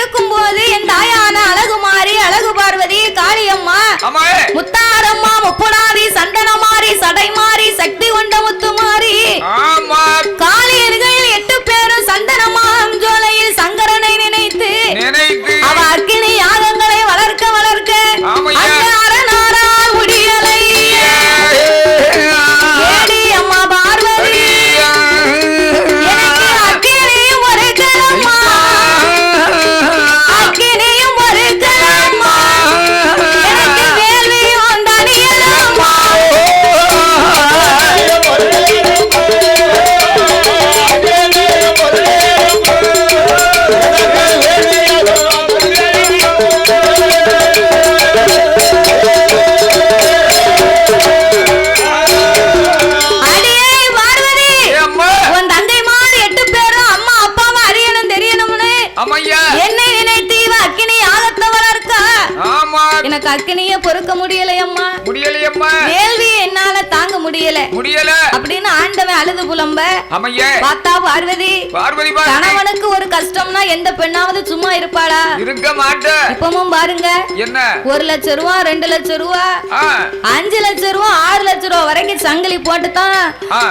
இருக்கும் போது என் தாயான அழகுமாரி அழகு பார்வதி காளியம்மா முத்தாரம்மா முப்புடாதி சந்தனமாரி சடைமாரி சக்தி கொண்ட முத்துமாரி ஆமா. காளியர்கள் பொறுக்க முடியலையம்மா முடியலையம்மா வேள்வி என்னால தாங்க முடியல. முடியல. அப்படின்னு ஆண்டவன் அழுது புலம்ப. பார்த்தா பார்வதி பார்வதி கணவனுக்கு ஒரு கஷ்டம்னா எந்த பெண்ணாவது சும்மா இருப்பாளா? இருக்க மாட்ட. இப்பவும் பாருங்க. என்ன? ஒரு லட்சம் ரூபா ரெண்டு லட்சம் ரூபா அஞ்சு லட்சம் ரூபா ஆறு லட்சம் ரூபா வரைக்கும் சங்கிலி போட்டு தான்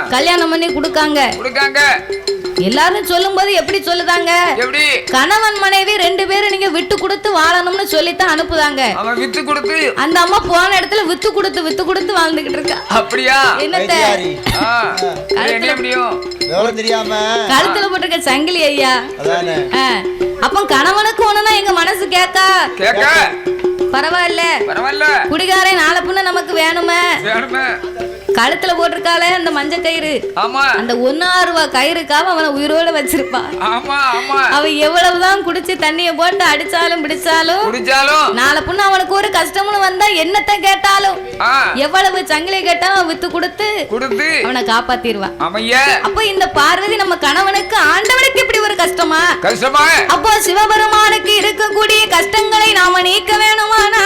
கல்யாணம் பண்ணி கொடுக்காங்க. கொடுக்காங்க. எல்லாரும் சொல்லும்போது எப்படி சொல்லுதாங்க? எப்படி? கணவன் மனைவி ரெண்டு பேரும் நீங்க விட்டு கொடுத்து வாழணும்னு சொல்லித்தான் அனுப்புதாங்க. வித்து கொடுத்து? அந்த அம்மா போன இடத்துல வித்து கொடுத்து வித்து கொடுத்து வாழ்ந்துகிட்டு இருக்கா. அப்படியா? என்னத்த? கழுத்துல போட்டிருக்க சங்கிலி ஐயா. அப்ப கணவனுக்கு ஒண்ணுனா எங்க மனசு கேக்கா? கேக்க. பரவாயில்ல. பரவாயில்ல. குடிகாரன் நாளை புண்ண நமக்கு வேணுமே. வேணுமே. கழுத்துல போட்டிருக்காளே அந்த மஞ்ச கயிறு. ஆமா. அந்த ஒன்னா ரூபா கயிறுக்காக அவனை உயிரோட வச்சிருப்பான் ஆமா ஆமா. அவன் எவ்வளவுதான் குடிச்சு தண்ணிய போட்டு அடிச்சாலும் பிடிச்சாலும் குடிச்சாலும். நாளை புண்ண அவனுக்கு ஒரு கஷ்டம்னு வந்தா என்னத்த கேட்டாலும். எவ்வளவு சங்கிலி கேட்டாலும் வித்து கொடுத்து கொடுத்து அவனை காப்பாத்திடுவான் அமைய. அப்போ இந்த பார்வதி நம்ம கணவனுக்கு ஆண்டவனுக்கு இப்படி ஒரு கஷ்டமா? கஷ்டமா? அப்போ சிவபெருமானுக்கு இருக்கக்கூடிய கஷ்டங்களை நாம நீக்க வேணுமானா?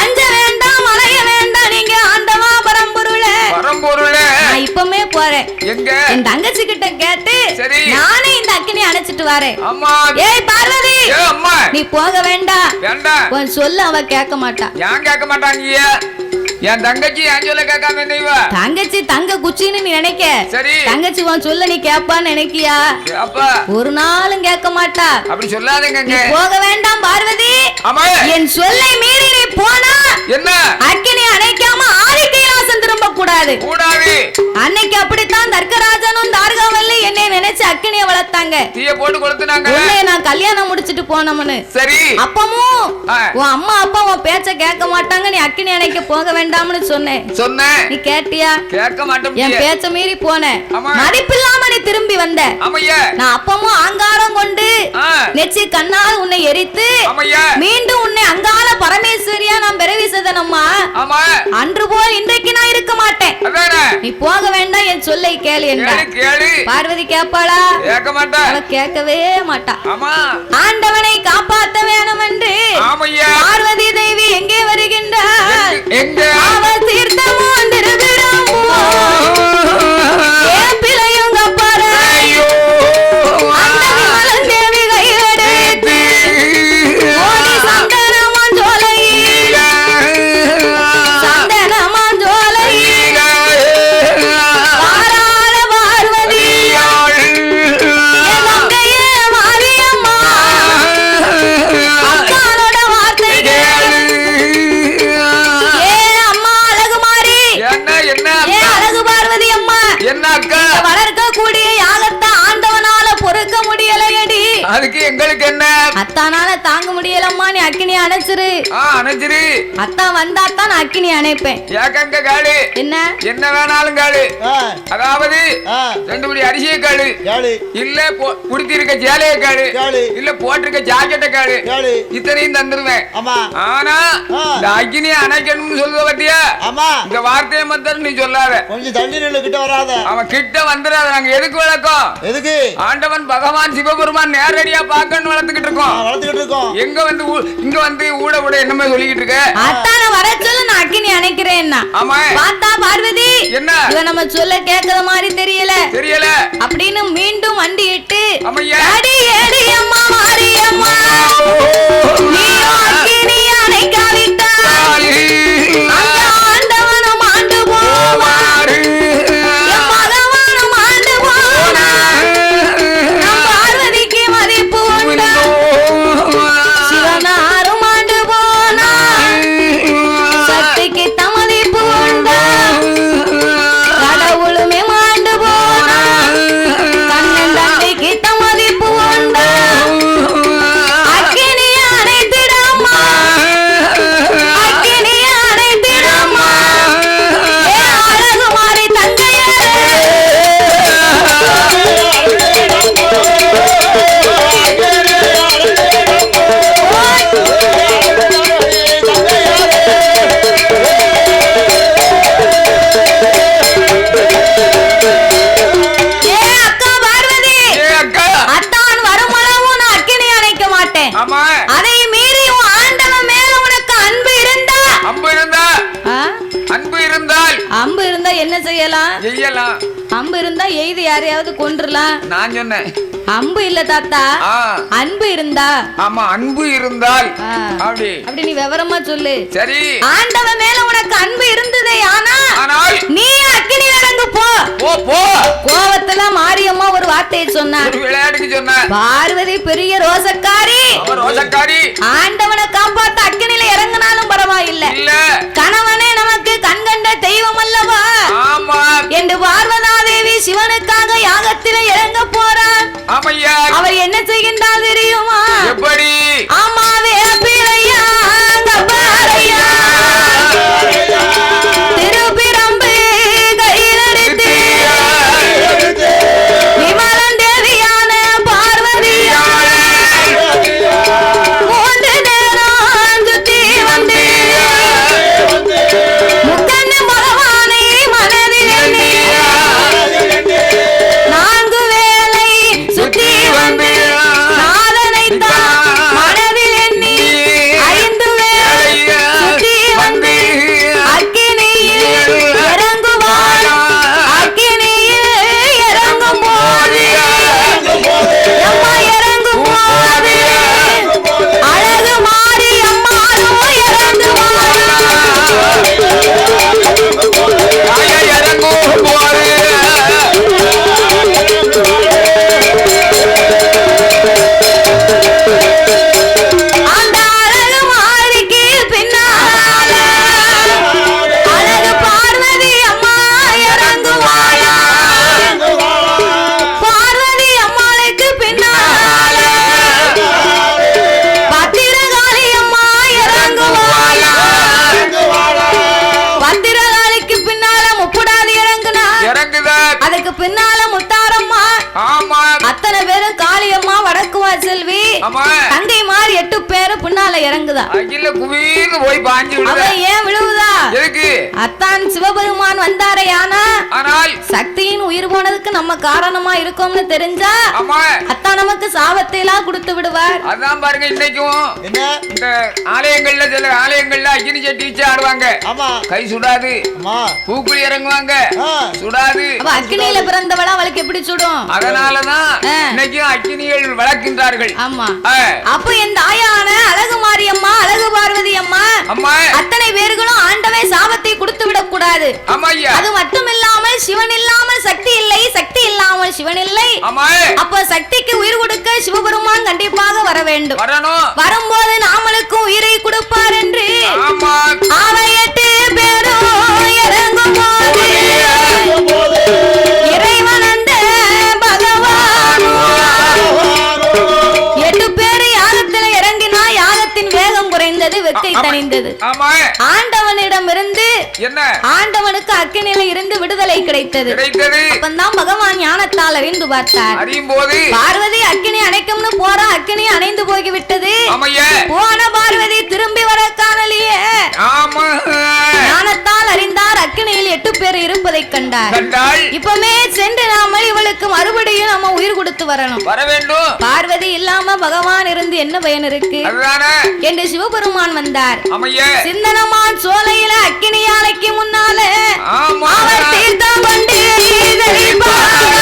அஞ்ச வேண்டாம் அலைய வேண்டாம் நீங்க ஆண்டவா பரம்பொருளே. பரம்பொருளே. நான் இப்பமே போறேன். எங்க? என் தங்கச்சி கிட்ட கேட்டு. நானே இந்த அக்கினி அணைச்சிட்டு வரேன். அம்மா. ஏய் பார்வதி. அம்மா. நீ போக வேண்டாம். வேண்டாம். உன் சொல்ல அவ கேட்க மாட்டா. ஏன் கேட்க மாட்டாங்க என் தங்கச்சி என் சொல்ல கேட்காம தங்கச்சி தங்க குச்சின்னு நீ நினைக்க. சரி. தங்கச்சி உன் சொல்ல நீ கேப்பான்னு நினைக்கியா? அப்பா ஒரு நாளும் கேட்க மாட்டா. அப்படி சொல்லாதீங்க போக வேண்டாம் பார்வதி. என் சொல்லை மீறி நீ போனா என்ன? அக்கினி அணைக்காம ஆதி கைலாசம் திரும்ப கூடாது. கூடாது. அன்னைக்கு அப்படித்தான் தர்க்கராஜனும் தார்காவல்லி என்னை நினைச்சு அக்கினிய வளர்த்தாங்க. தீய போட்டு கொளுத்துனாங்க. உன்னை நான் கல்யாணம் முடிச்சிட்டு போனோம்னு சரி. அப்பமும். உன் அம்மா அப்பா உன் பேச்ச கேட்க மாட்டாங்க. நீ அக்கினி அணைக்க போக வேண்டாம்னு சொன்னேன் சொன்னேன் நீ கேட்டியா? கேட்க என் மாட்டேன் பேச்ச மீறி போன. ஆமா. மதிப்பில்லாம நீ திரும்பி வந்த. நான் அப்பமும் ஆங்காரம் கொண்டு நெச்சி கண்ணால் உன்னை எரித்து மீண்டும் உன்னை அங்கால பரமேஸ்வரியா நான் பிறவிசதனம்மா ஆமா. அன்று போல் இன்றைக்கு நான் இருக்க மாட்டேன். நீ போக வேண்டாம். என் சொல்லை கேளு என்றார் பார்வதி கேட்பாளா? கேட்க மாட்டா. கேட்கவே மாட்டா. ஆமா. ஆண்டவனை காப்பாத்த வேணும் என்று பார்வதி தேவி எங்கே வருகின்றார் எங்க அவ தீர்த்தமோ திருவிழாமோ முடியலம்மா நீ அக்கினி அணைச்சிரு. ஆ அணைச்சிரு. அத்தான் வந்தா தான் நான் அக்கினி அணைப்பேன். ஏக்கங்க காடு என்ன? என்ன வேணாலும் காடு ஆ, அதாவது ரெண்டு படி அரிசிய காடு கேளு இல்ல போ- உடுத்திருக்க சேலைய காடு கேளு இல்ல போட்டிருக்க ஜாக்கெட்ட காடு கேளு இத்தனையும் தந்துருவேன். ஆமா. ஆனா. இந்த அக்னி அணைக்கணும்னு சொல்லுவ பத்தியா? ஆமா. இந்த வார்த்தையை மட்டும் நீ சொல்லாத. கொஞ்சம் தள்ளி நில்லு கிட்ட வராத. அவன் கிட்ட வந்துடாத நாங்க எதுக்கு விளக்கம்? எதுக்கு? ஆண்டவன் பகவான் சிவபெருமான் நேரடியா பார்க்கணும் வளர்த்துக்கிட்டு இருக்கோம். வளர்த்துக்கிட்டு இருக்கோம். எங்க வந்து இங்க வந்து ஊட ஊட என்னமே சொல்லிக்கிட்டு இருக்க? அத்தான வர சொல்லு நான் அக்கினி அணைக்கிறேன்னா. ஆமா. பார்த்தா பார்வதி என்ன? இவன் நம்ம சொல்ல கேட்கற மாதிரி தெரியல. தெரியல. அப்படின்னு மீண்டும் வண்டி இட்டு அம்மையா அடி ஏடி அம்மா மாரியம்மா அக்கினி அதை மீறி உன் ஆண்டவன் மேல உனக்கு அன்பு இருந்தா? அம்பு இருந்தா? அன்பு இருந்தால் அம்பு இருந்தா என்ன செய்யலாம்? செய்யலாம். அம்பு இருந்தா எய்து யாரையாவது கொன்றுலாம். நான் சொன்னேன். அம்பு இல்ல தாத்தா. ஆ. அன்பு இருந்தா. ஆமா அன்பு இருந்தால் ஆ. அப்படி. அப்படி நீ விவரமா சொல்லு. சரி. ஆண்டவன் மேல உனக்கு அன்பு இருந்ததே ஆனா ஆனால் நீ அக்கினி நடந்து போ. போ போ. கோவத்துல மாரியம்மா ஒரு வார்த்தையை சொன்னார் ஒரு விளையாட்டுக்கு சொன்ன. பார்வதி பெரிய ரோசக்காரி. அவர் ரோசக்காரி. ஆண்டவனை காப்பாத்த அக்கினில இறங்கினாலும் பரவாயில்லை. இல்ல. கணவனே நமக்கு கண்கண்ட தெய்வம் அல்லவா ஆமா என்று பார்வதாதேவி சிவனுக்காக யாகத்தில இறங்க போறார் அவர் என்ன செய்கின்றார் தெரியுமா? எப்படி? ஆமாவே பிறையா இருக்கோம்னு தெரிஞ்சா அத்தான் நமக்கு சாபத்தை எல்லாம் கொடுத்து விடுவார். அதான் பாருங்க இன்னைக்கும். என்ன? இந்த ஆலயங்கள்ல சில ஆலயங்கள்ல அக்கினி சட்டி வச்சு ஆடுவாங்க. ஆமா. கை சுடாது. அம்மா பூக்குழி இறங்குவாங்க. சுடாது. அவ அக்கினியில பிறந்தவளா அவளுக்கு எப்படி சுடும்? அதனாலதான். இன்னைக்கும் அக்கினிகள் வளர்க்கின்றார்கள். ஆமா. அப்ப என் தாயான அழகு மாரியம்மா அழகு பார்வதி அம்மா. அம்மா அத்தனை பேர்களும் ஆண்டவன் சாபத்தை கொடுத்து விடக் கூடாது ஆமா ஐயா. அது மட்டும் இல்லாமல் சிவன் இல்லாமல் சக்தி இல்லை சக்தி இல்லாமல் சிவன் இல்லை. ஆமா. அப்ப சக்திக்கு உயிர் கொடுக்க சிவபெருமான் கண்டிப்பாக வர வேண்டும். வரணும். வரும்போது நாமளுக்கும் உயிரை கொடுப்பார் என்று ஆவையட்டு பேரும் இறங்கும் போது தணிந்தது. ஆமா. ஆண்டவனிடமிருந்து என்ன? ஆண்டவனுக்கு அக்கினியில இருந்து விடுதலை கிடைத்தது. அப்பந்தான் பகவான் ஞானத்தால் அறிந்து பார்த்தார். பார்வதி அக்கினி அணைக்கும்னு போறா அக்கினி அணைந்து போய்விட்டது. போன இருப்பதை கண்டார் இப்பமே சென்று நாம இவளுக்கு மறுபடியும் நம்ம உயிர் கொடுத்து வரணும். வர வேண்டும். பார்வதி இல்லாம பகவான் இருந்து என்ன பயன் இருக்கு? என்று சிவபெருமான் வந்தார். சிந்தனமான் சோலையில அக்கினி யானைக்கு முன்னால அவர் தீர்த்தம் கொண்டு. பகவான்.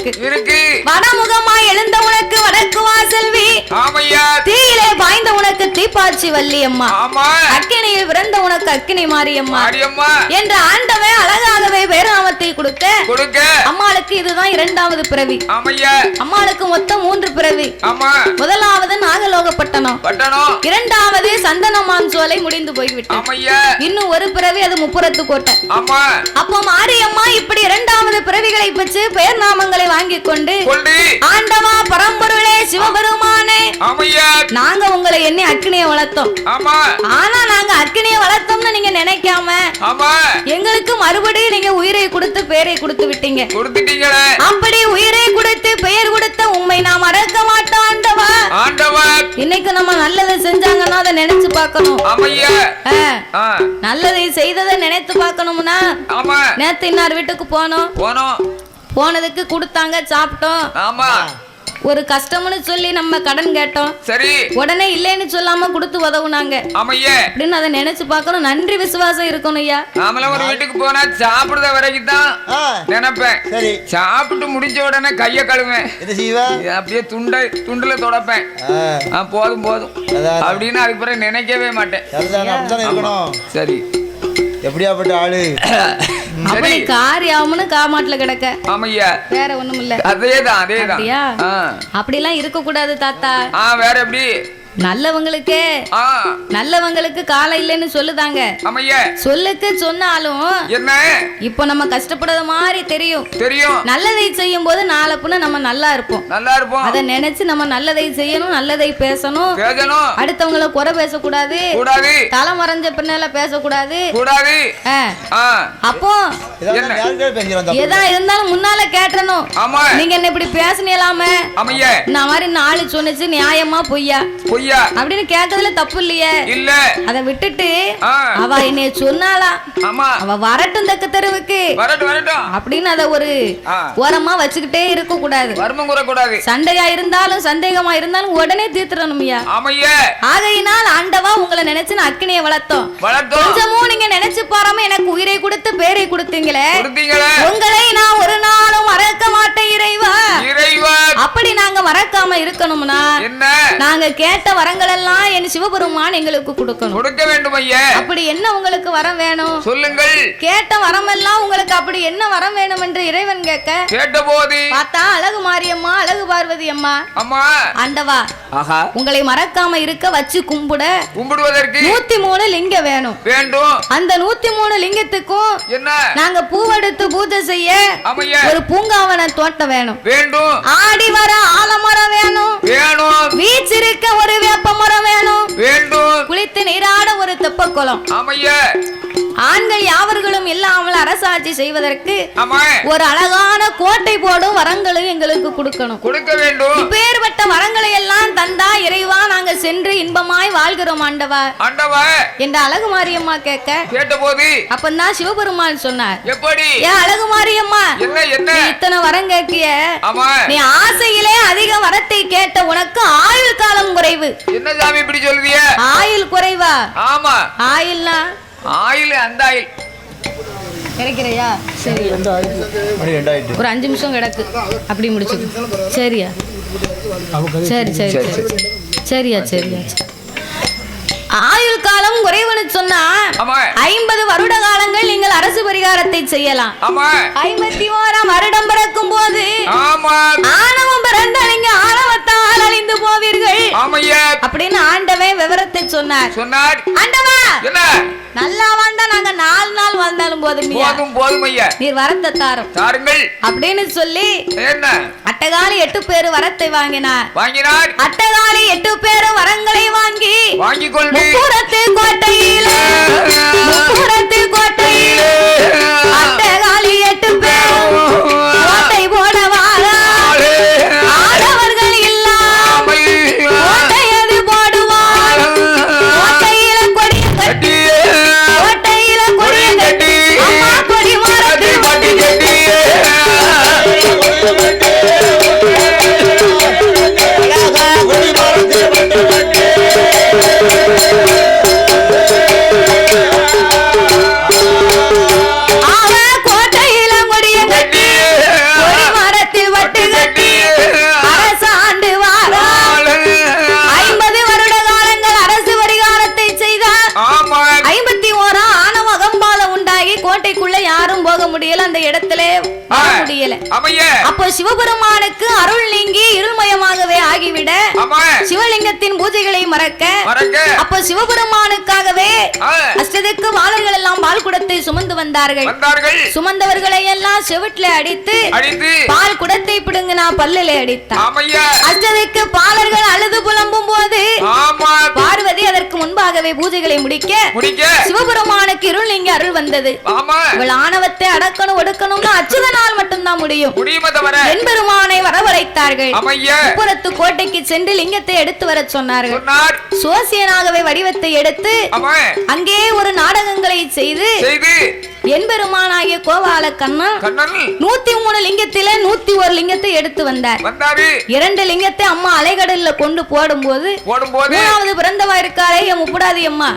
இருக்கு தீப்பாச்சி வள்ளியம்மா. அக்கினியில் பிறந்த உனக்கு அக்கினி மாரியம்மா. என்ற ஆண்டவன் அழகாகவே பேராமத்தை கொடுக்க. அம்மாளுக்கு இதுதான் இரண்டாவது பிறவி. அம்மாளுக்கு மொத்தம் மூன்று பிறவி. முதலாவது நாகலோகப்பட்டணம் பட்டணம். இரண்டாவது சந்தனமான் சோலை முடிந்து போய்விட்டது. ஆமையா. இன்னும் ஒரு பிறவி அது முப்புறத்து கோட்டை. அப்போ மாரியம்மா இப்படி இரண்டாவது பிறவிகளை பெற்று பெயர் நாமங்களை வாங்கி கொண்டு. ஆண்டவா பரம்பொருளே சிவபெருமானே. நாங்க உங்களை எண்ணி அக்கினிய வளர்த்தோம். ஆமா. ஆனா நாங்க அக்கினிய வளர்த்தோம்னு நீங்க நினைக்காம ஆமா. எங்களுக்கு மறுபடியும் நீங்க உயிரை கொடுத்து பெயரை கொடுத்து விட்டீங்க. கொடுத்துட்டீங்களே. அப்படி உயிரை கொடுத்து பெயர் கொடுத்த உண்மை நாம் மறக்க மாட்டோம் ஆண்டவா. ஆண்டவன் இன்னைக்கு நம்ம நல்லதை செஞ்சாங்கன்னா அதை நினைச்சு பார்க்கணும். ஆமையா. நல்லதை செய்ததை நினைத்து பார்க்கணும்னா ஆமா. நேத்து இன்னார் வீட்டுக்கு போனோம். போனோம். போனதுக்கு கொடுத்தாங்க சாப்பிட்டோம். ஆமா. ஒரு கஷ்டம்னு சொல்லி நம்ம கடன் கேட்டோம். சரி. உடனே இல்லைன்னு சொல்லாம கொடுத்து உதவுனாங்க. ஆமையா. அப்படின்னு அதை நினைச்சு பார்க்கணும். நன்றி விசுவாசம் இருக்கணும் ஐயா. நாமளும் ஒரு வீட்டுக்கு போனா சாப்பிடுற வரைக்கும் தான் நினைப்பேன். சரி. சாப்பிட்டு முடிஞ்ச உடனே கைய கழுவேன். அப்படியே துண்டை துண்டுல தொடப்பேன். போதும் போதும். அப்படின்னு அதுக்கு பிறகு நினைக்கவே மாட்டேன். சரி. எப்படியாப்பட்ட ஆளு? அப்படி சரி. காரியாமனு காமாட்டுல கிடக்க. ஆமையா வேற ஒண்ணும் இல்ல அதேதான் அதேதான். அப்படியா? ஆ. அப்படிலாம் இருக்க கூடாது தாத்தா. ஆ வேற எப்படி? நல்லவங்களுக்கே ஆ. நல்லவங்களுக்கு காலம் இல்லைன்னு சொல்லுதாங்க. சொல்லுக்கு சொன்னாலும் என்ன? இப்போ நம்ம கஷ்டப்படுற மாதிரி தெரியும். தெரியும். நல்லதை செய்யும் போது நாளை பின்ன நம்ம நல்லா இருப்போம். நல்லா இருப்போம். அதை நினைச்சு நம்ம நல்லதை செய்யணும் நல்லதை பேசணும். பேசணும். அடுத்தவங்கள குறை பேசக்கூடாது. கூடாது. தலை மறைஞ்ச பின்னால பேசக்கூடாது. கூடாது. அப்போ எதா இருந்தாலும் முன்னால கேட்டணும். ஆமா. நீங்க என்ன இப்படி பேசினீங்களாம? ஆமையா. இந்த மாதிரி நாலு சொன்னுச்சு நியாயமா பொய்யா? பொய்யா? அப்படின்னு கேட்டதுல தப்பு இல்லையே. இல்ல. அதை விட்டுட்டு அவ என்னைய சொன்னாளா? ஆமா. அவ வரட்டும் தக்க தெருவுக்கு. வரட்டும் வரட்டும். அப்படின்னு அத ஒரு ஓரமா வச்சுக்கிட்டே இருக்க கூடாது வர்மம் கூறக்கூடாது. சண்டையா இருந்தாலும் சந்தேகமா இருந்தாலும் உடனே தீர்த்துறணும்யா ஆமையா. ஆகையினால் ஆண்டவா உங்களை நினைச்சு நான் அக்கினியை வளர்த்தோம். வளர்த்தோம். கொஞ்சமும் நீங்க நினைச்சு பாராம எனக்கு உயிரை கொடுத்து பேரை கொடுத்தீங்களே. உங்களை நான் ஒரு நாளும் மறக்க மாட்டேன் இறைவா. இறைவா. அப்படி நாங்க மறக்காம இருக்கணும்னா என்ன? நாங்க கேட்ட வரங்கள் எல்லாம் என் சிவபெருமான் எங்களுக்கு கொடுக்கணும். கொடுக்க வேண்டும் ஐயா. அப்படி என்ன உங்களுக்கு வரம் வேணும்? சொல்லுங்கள். கேட்ட வரமெல்லாம் உங்களுக்கு அப்படி என்ன வரம் வேணும் என்று இறைவன் கேட்க கேட்டபோது. பார்த்தா அழகு மாரியம்மா அழகு பார்வதி அம்மா. அம்மா. ஆண்டவா ஆஹா. உங்களை மறக்காம இருக்க வச்சு கும்பிட கும்பிடுவதற்கு நூத்தி மூணு லிங்கம் வேணும். வேண்டும். அந்த நூத்தி மூணு லிங்கத்துக்கும் என்ன? நாங்க பூவெடுத்து பூஜை செய்ய ஒரு பூங்காவன தோட்டம் வேணும். வேண்டும். ஆடி வர ஆலமரம் வேணும். வேணும். வீச்சிருக்க ஒரு வேப்ப மரம் வேணும். வேண்டும். குளித்து நீராட ஒரு தெப்பக்குளம். ஆமையா ஆண்கள் யாவர்களும் இல்லாமல் அரசாட்சி செய்வதற்கு ஒரு அழகான கோட்டை போடும் வரங்களும் எங்களுக்கு கொடுக்கணும். கொடுக்க வேண்டும். இப்பேற்பட்ட வரங்களை எல்லாம் தந்தா இறைவா நாங்க சென்று இன்பமாய் வாழ்கிறோம் ஆண்டவா. ஆண்டவா. என்ற அழகு மாரியம்மா கேட்க கேட்டபோது அப்பந்தான் சிவபெருமான் சொன்னார். எப்படி? ஏன் அழகு மாரியம்மா என்ன என்ன? நீ இத்தனை வரம் கேட்கிய? நீ ஆசையிலே அதிக வரத்தை கேட்ட உனக்கு ஆயுள் காலம் குறைவு. என்ன சாமி இப்படி சொல்லுதிய ஆயுள் குறைவா? ஆமா. ஆயுள்னா ஆயில் அந்த ஆயில். கிடைக்கிறையா சரி. ஒரு அஞ்சு நிமிஷம் கிடக்கு. அப்படி முடிச்சு சரியா? சரி சரி சரி. சரியா சரியா ஆயுள் காலம் குறைவுன்னு சொன்னா ஐம்பது வருட காலங்கள் நீங்கள் அரசு பரிகாரத்தை செய்யலாம். ஐம்பத்தி ஓராம் வருடம் பிறக்கும் போது ஆணவம் பிறந்த நீங்க ஆணவத்தால் அழிந்து போவீர்கள். அப்படின்னு ஆண்டவன் விவரத்தை சொன்னார். சொன்னார். ஆண்டவா! நல்லா வாழ்ந்தா நாங்க நாலு நாள் வாழ்ந்தாலும் போதும் போதும் போதும் ஐயா. நீர் வரத்தை தாரும். தாருங்கள். அப்படின்னு சொல்லி என்ன? அட்டகாலி எட்டு பேரு வரத்தை வாங்கினார். வாங்கினார். அட்டகாலி எட்டு பேரும் வரங்களை வாங்கி வாங்கிக் கொண்டு புறத்து கோட்டையிலே புறத்து கோட்டையிலே அட்டகா பூஜைகளை மறக்க அப்போ சிவபெருமானுக்காகவே அஷ்டதிக்கு பாலர்கள் எல்லாம் பால் குடத்தை சுமந்து வந்தார்கள். சுமந்தவர்களை எல்லாம் செவிட்டுல அடித்து பால் குடத்தை பிடுங்கினா பல்லிலே அடித்தார் ஆமைய. அஷ்டதிக்கு பாலர்கள் அழுது புலம்பும் போது பார்வதி அதற்கு முன்பாகவே பூஜைகளை முடிக்க சிவபெருமானுக்கு இருள் நீங்க அருள் வந்தது. இவள் ஆணவத்தை அடக்கணும் ஒடுக்கணும்னு அச்சுதனால் மட்டும்தான் முடியும். முடியுமே தவிர? பெருமானை வரவழைத்தார்கள். கோட்டைக்கு சென்று லிங்கத்தை எடுத்து வரச் சொன்னார்கள். சொன்னார். சோசியனாகவே வடிவத்தை எடுத்து அங்கே ஒரு நாடகங்களை செய்து என்பெருமானாகிய கோபால கண்ணன் நூத்தி மூணு லிங்கத்தில நூத்தி ஒரு லிங்கத்தை எடுத்து வந்தார். இரண்டு லிங்கத்தை அம்மா அலைகடல்ல கொண்டு போடும்போது போடும்போது மூணாவது பிறந்தவா இருக்காரே என் முப்படாதி அம்மா?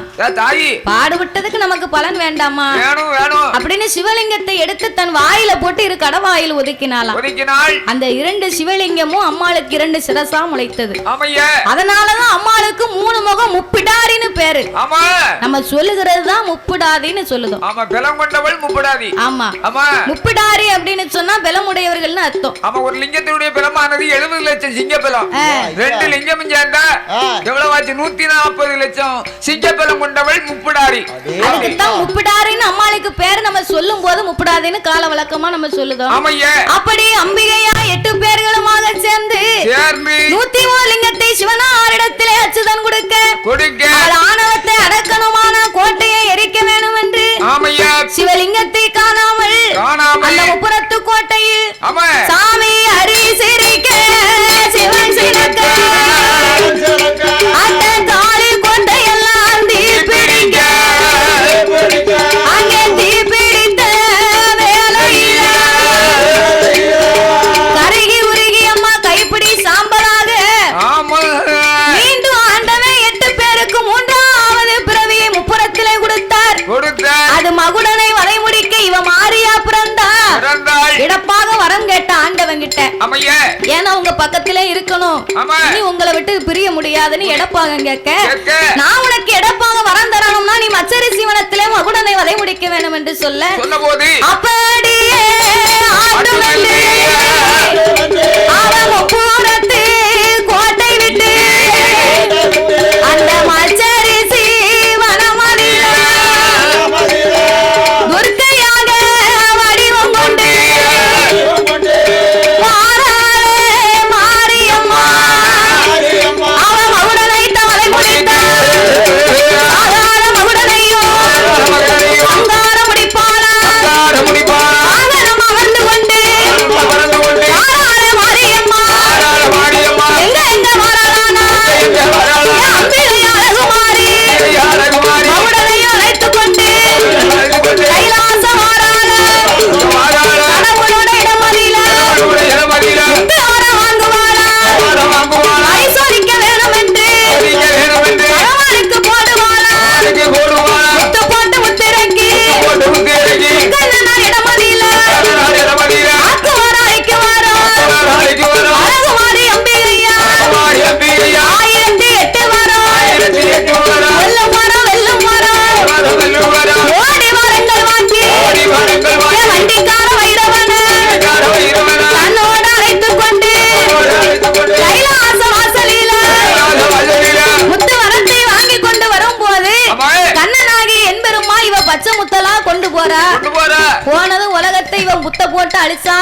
பாடுபட்டதுக்கு நமக்கு பலன் வேண்டாமா? அப்படின்னு சிவலிங்கத்தை எடுத்து தன் வாயில போட்டு இரு கடவாயில் ஒதுக்கினாலாம் அந்த இரண்டு சிவலிங்கமும் அம்மாளுக்கு இரண்டு சிரசா முளைத்தது. ஆமையா. அதனாலதான் அம்மாளுக்கு மூணு முகம் முப்பிடாரின்னு பேரு. ஆமா. நம்ம சொல்லுகிறது தான் முப்பிடாதின்னு சொல்லுதோம். ஆமா பலம் கொண்டவள் முப்படாதி. ஆமா. ஆமா. முப்பிடாரி அப்படின்னு சொன்னா பலமுடையவர்கள்னு அர்த்தம். ஆமா ஒரு லிங்கத்தினுடைய பலமானது எழுபது லட்சம் சிங்க பலம். ரெண்டு லிங்கம் சேர்ந்தா. எவ்வளவு ஆச்சு நூத்தி நாற்பது லட்சம் சிங்க பலம் கொண்டவள் முப்படாரி. அதுக்குத்தான் முப்பிடாரின்னு அம்மாளுக்கு பேர் நம்ம சொல்லும் போது முப்பிடாதின்னு கால வழக்கமா நம்ம சொல்லுதோம். ஆமையா. அப்படி அம்பிகையா எட்டு பேர்களுமாக சேர்ந்து நூத்தி மூணு லிங்கத்தை சிவனாரிடத்திலே அச்சுதன் கொடுக்க. கொடுக்க. ஆணவத்தை அடக்கணுமான கோட்டையை எரிக்க வேண்டும் என்று சிவலிங்கத்தை காணாமல் அந்த முப்புறத்து கோட்டையில் சாமி அரி சிரிக்க சிவன் சிறக்க எடப்பாக கேட்க. நான் உனக்கு எடப்பாக வரம் தரணும்னா நீ மச்சரி சீவனத்திலே மகுடனை வதை முடிக்க வேண்டும் என்று சொல்ல சொன்ன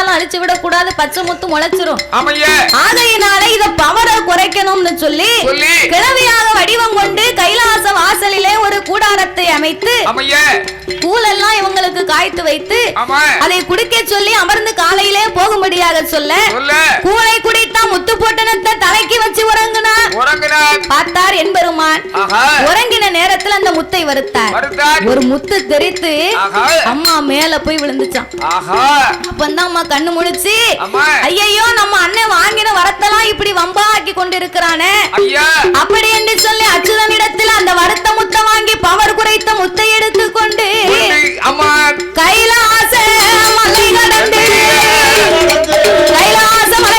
அழிச்சாலும் அழிச்சு விட கூடாது பச்சை முத்து முளைச்சிரும். ஆகையினால இத பவரை குறைக்கணும்னு சொல்லி. கிழவியாக வடிவம் கொண்டு கைலாச வாசலிலே ஒரு கூடாரத்தை அமைத்து கூலெல்லாம் இவங்களுக்கு காய்த்து வைத்து அதை குடிக்க சொல்லி அமர்ந்து காலையிலே போகும்படியாக சொல்ல சொல்ல. கூளை குடித்தா முத்து பொட்டணத்தை தலைக்கு வச்சு உறங்குனா? உறங்கினார் பார்த்தார் என்பெருமான் உறங்கின நேரத்துல அந்த முத்தை வருத்தார். ஒரு முத்து தெரித்து அம்மா மேல போய் விழுந்துச்சான் அப்பந்தான் அம்மா கண்ணு அம்மா. ஐயையோ நம்ம அண்ணன் வாங்கின வரத்தெல்லாம் இப்படி வம்பா ஆக்கி கொண்டிருக்கிறானே. ஐயா. அப்படி என்று சொல்லி அச்சுதனிடத்தில் அந்த வருத்த முத்தை வாங்கி பவர் குறைத்த முத்தை எடுத்துக்கொண்டு கைலாச மலை கடந்து கைலாச மலை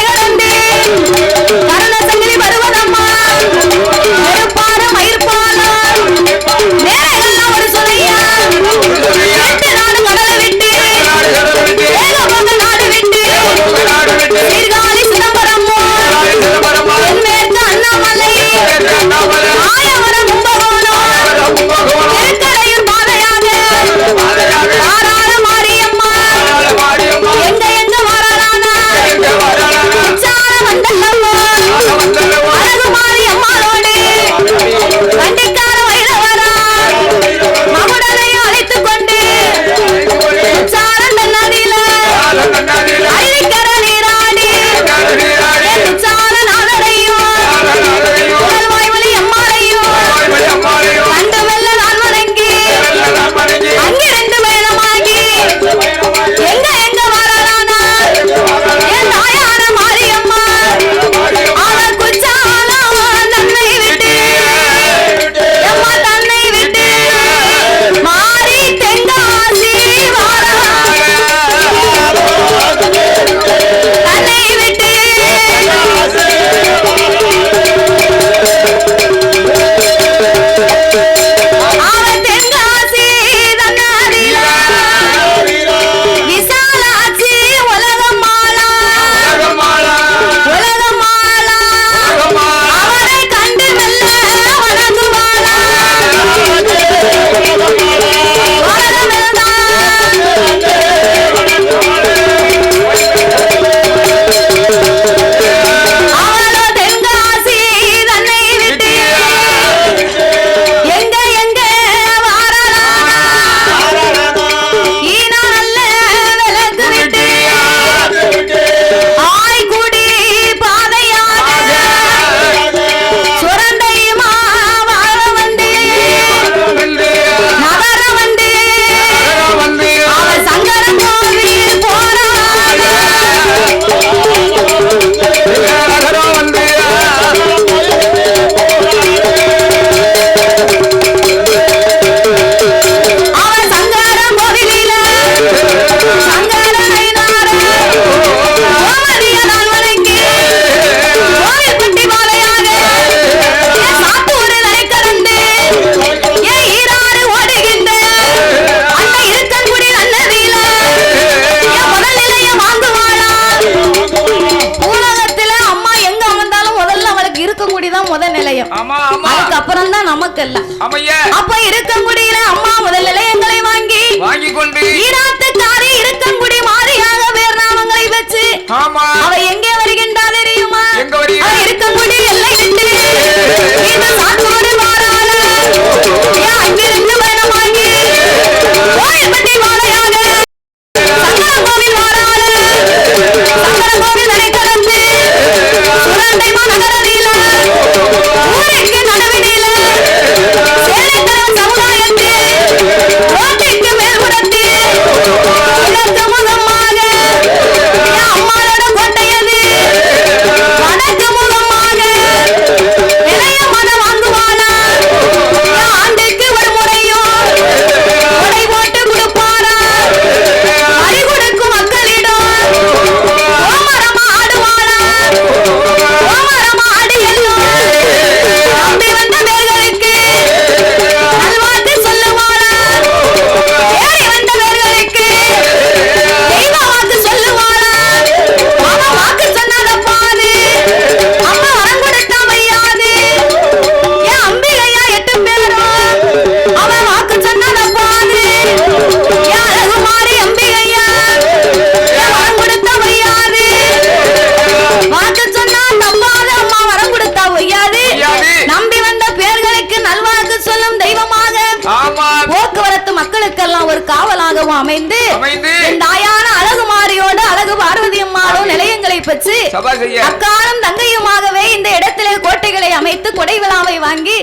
அக்காலம் தங்கையுமாகவே இந்த இடத்திலே கோட்டைகளை அமைத்து கொடை விழாவை வாங்கி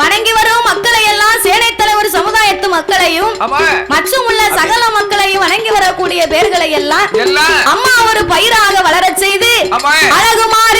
வணங்கி வரும் மக்களை எல்லாம் சேனை தலைவர் சமுதாயத்து மக்களையும் மற்றும் உள்ள சகல மக்களையும் வணங்கி வரக்கூடிய பேர்களை எல்லாம் அம்மா ஒரு பயிராக வளரச் செய்து ஆமா. அழகு மாறி அழகு